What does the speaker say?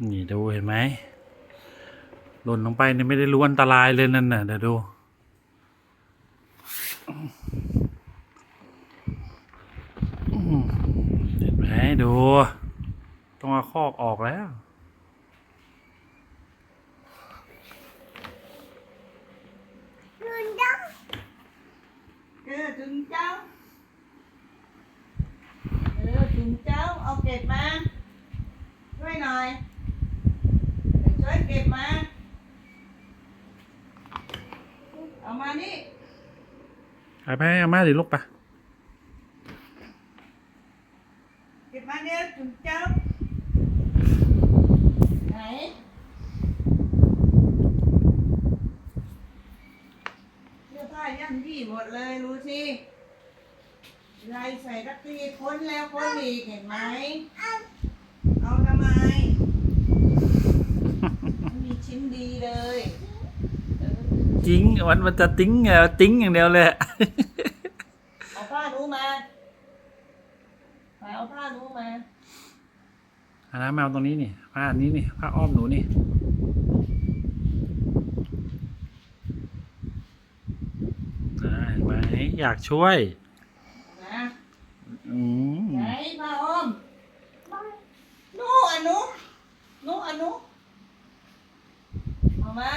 นี่ดูเห็นไหมหล่นลงไปเนี่ยไม่ได้รู้อันตรายเลยนั่นน่ะเดี๋ยวดูอืมเห็นไหมดู ต้องเอาคอกออกแล้วเออถึงเจ้าเออถึงเจ้า เอาเก็บมาช่วยหน่อย เดี๋ยวช่วยเก็บมา เอามานี่ไปไปเอามาดิลูกไปะเก็บมาเนี่ยถึงเจ้าไหนเสื้อผ้าย่ำยี่หมดเลยรู้สิลายใส่รักตีค้นแล้วค้นอีกเห็นไหม เอาทำไมไม่ อจริงมันมันจะติ้งไงติ้งอย่างเดียวเลยเอาผ้าหนูมาไปเอาผ้าหนูมาอันนั้นแมวตรงนี้นี่ผ้าอันนี้นี่ผ้าอ้อมหนูนี่อ่าเห็นไหมอยากช่วยนะอืมไหนผ้าอ้อมหนูอะหนูหนูอะหนูเอามา